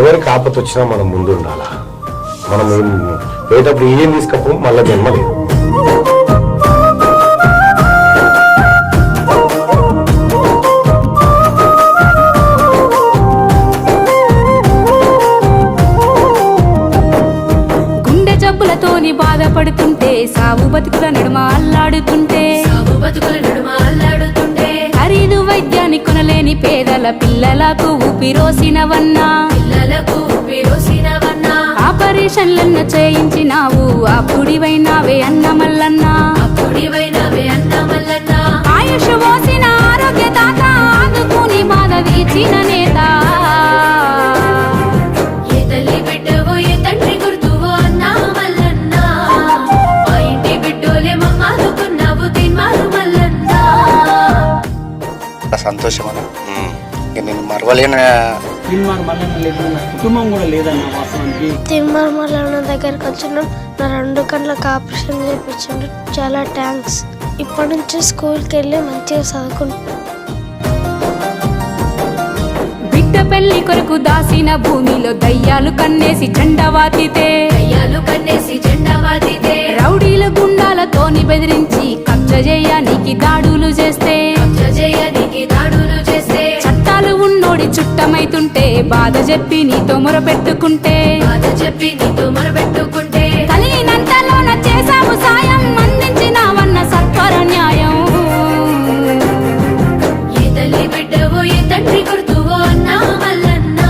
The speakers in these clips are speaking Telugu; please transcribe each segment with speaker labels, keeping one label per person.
Speaker 1: ఎవరికి ఆపత వచ్చినా మనం ముందు ఉండాలా మనం ఏం పోయేటప్పుడు ఏం తీసుకపో మళ్ళీ జన్మ లేదు.
Speaker 2: గుండె జబ్బులతోని బాధపడుతుంటే సాగు బతుకుల నడుమ అల్లాడుతుంటే.
Speaker 3: సాగు బతుకుల నడుమ అల్లాడుతుంటే.
Speaker 2: ఖరీదు వైద్యాన్ని కొనలేని పేదల పిల్లలకు ఊపిరోసినవన్నా. ఆపరేషన్లన్న చేయించినావు. అప్పుడివైనావే అన్న మల్లన్న
Speaker 3: అప్పుడివైనవే అన్నా మల్లన్న
Speaker 2: ఆయుష్ పోసిన ఆరోగ్య దాత ఆదుకుని బాధ తీర్చిన నేత.
Speaker 4: సంతోషం అన్న. ఇక నేను మరవలేని
Speaker 5: సినిమాకి మళ్ళీ లేదు నా కుటుంబం కూడా లేదన్న వాస్తవానికి.
Speaker 6: తిమ్మర్మల దగ్గరికి వచ్చినాం. నా రెండు కళ్ళకి ఆపరేషన్ చేయించండు చాలా థ్యాంక్స్ ఇప్పటి నుంచి స్కూల్కి వెళ్ళి మంచిగా చదువుకుంటాం
Speaker 2: బిడ్డ పెళ్ళి కొరకు దాసిన భూమిలో దయ్యాలు కన్నేసి జెండవాతితే
Speaker 3: అయ్యాలు కన్నేసి జెండా వాదితే
Speaker 2: రౌడీల గుండాలతోని బెదిరించి కబ్జ చేయడానికి దాడులు చేస్తే.
Speaker 3: జయానికి దాడులు
Speaker 2: బాధ చెప్పి నీతో మొరపెట్టుకుంటే.
Speaker 3: బాధ చెప్పి నీతో మొరబెట్టుకుంటే
Speaker 2: కలిగినంతలోన చేసావు సాయం అందించినావన్న సత్వర న్యాయం.
Speaker 3: ఏ తల్లి బిడ్డవో ఏ తండ్రి గుర్తువో అన్నా మల్లన్న.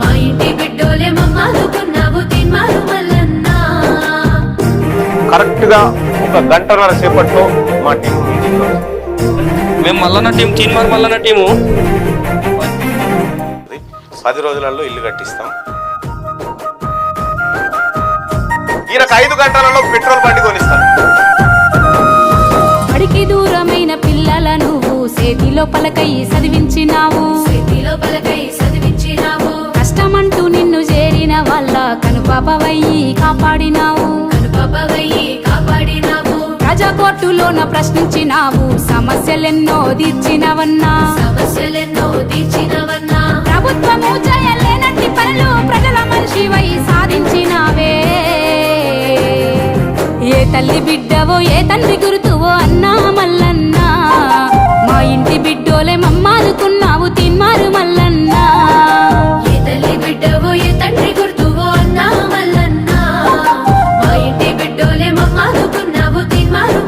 Speaker 3: మా ఇంటి బిడ్డోలే మమ్మాదుకున్నావు తిమ్మారు మల్లన్న.
Speaker 7: కరెక్ట్గా ఒక గంటన్నర సేపట్లో మా టీం
Speaker 8: మేము మల్లన్న టీం తీన్మార్ మల్లన్న టీము.
Speaker 7: పది రోజులలో ఇల్లు కట్టిస్తాం. ఈయనకు ఐదు గంటలలో పెట్రోల్ బండి కొనిస్తాం.
Speaker 2: అడికి దూరమైన పిల్లల నువ్వు సేతిలో పలకయి చదివించినావు.
Speaker 3: చేతిలో పలకై చదివించినావు.
Speaker 2: కష్టమంటూ నిన్ను చేరిన వాళ్ళ కనుపాపవయ్యి కాపాడినావు.
Speaker 3: కనుపవయ్యి కాపాడినావు.
Speaker 2: ప్రజా కోర్టులోన ప్రశ్నించినావు సమస్యలెన్నో తీర్చినవన్నా.
Speaker 3: సమస్యలెన్నో తీర్చినవన్నా.
Speaker 2: మోసము చేయలేనట్టి పనులు ప్రజల మనిషివై సాధించినావే. ఏ తల్లి బిడ్డవో ఏ తండ్రి గురుతువో అన్నా మల్లన్నా. మా ఇంటి బిడ్డోలే మమ్మాదుకున్నావు తిన్మారు మల్లన్నా.
Speaker 3: ఏ తల్లి బిడ్డవో ఏ తండ్రి గుర్తువో అన్నా మల్లన్నా. మా ఇంటి బిడ్డోలే మమ్మాదుకున్నావు తిన్మారు